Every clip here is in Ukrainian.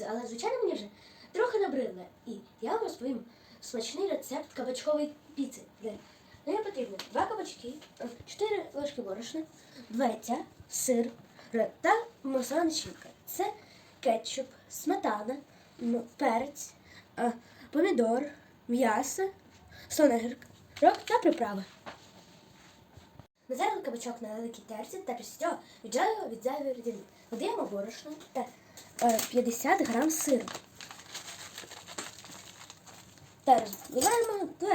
піцу, але звичайно мені вже трохи набридло. І я вам розповім смачний рецепт кабачкової піци. Для неї потрібно два кабачки, 4 ложки борошна, два яйця, сир та масляна начинка. Це кетчуп, сметана, перець, е, помідор, м'ясо, сонагірк, рок та приправи. Назарили кабачок на великій терці та після віджали від зайвої рідини. Додаємо борошно та е, 50 грам сиру. Та розбиваємо до.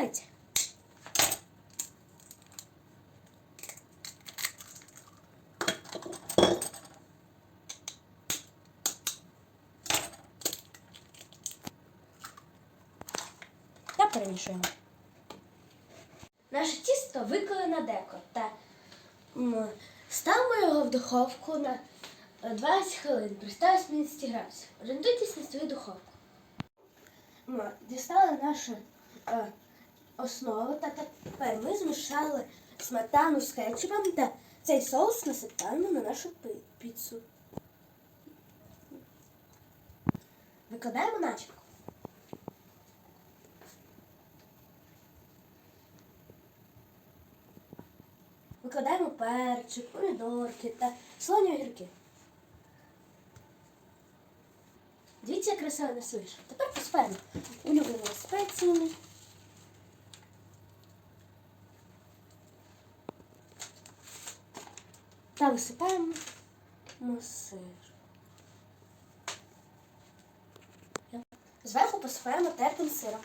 Та перемішуємо. Наше тісто виклали на деко та ставимо його в духовку на е, 20 хвилин при 180 градусів. Орієнтуйтесь на свою духовку. М, Дістали нашу е, основу та тепер ми змішали сметану з кетчупом та цей соус насипаємо на нашу піцу. Викладаємо начинку. Викладаємо перчик, помідорки та солоні огірки. Дивіться, як красиво нас. Тепер посипаємо улюбленими спеціями. Та висипаємо сир. Зверху посипаємо тертим сиром.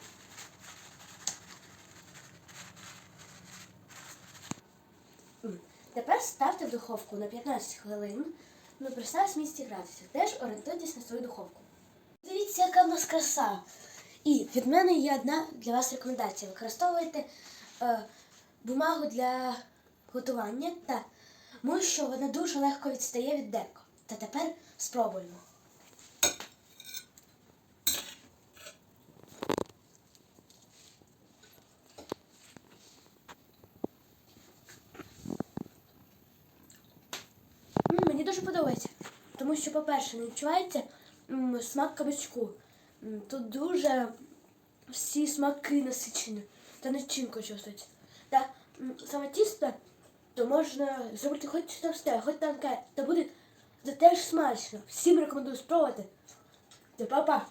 Тепер ставте в духовку на 15 хвилин на при 180 градусів. Теж орієнтуйтесь на свою духовку. Дивіться, яка в нас краса. І від мене є одна для вас рекомендація. Використовуйте е, бумагу для готування та що вона дуже легко відстає від деко. Та тепер спробуємо. М, Мені дуже подобається. Тому що, по-перше, не відчувається смак кабачку. Тут дуже всі смаки насичені та начинка чувствується. Та саме тісто, то можна зробити хоч товсте, хоч танке, та буде це теж смачно. Всім рекомендую спробувати. Та па-па!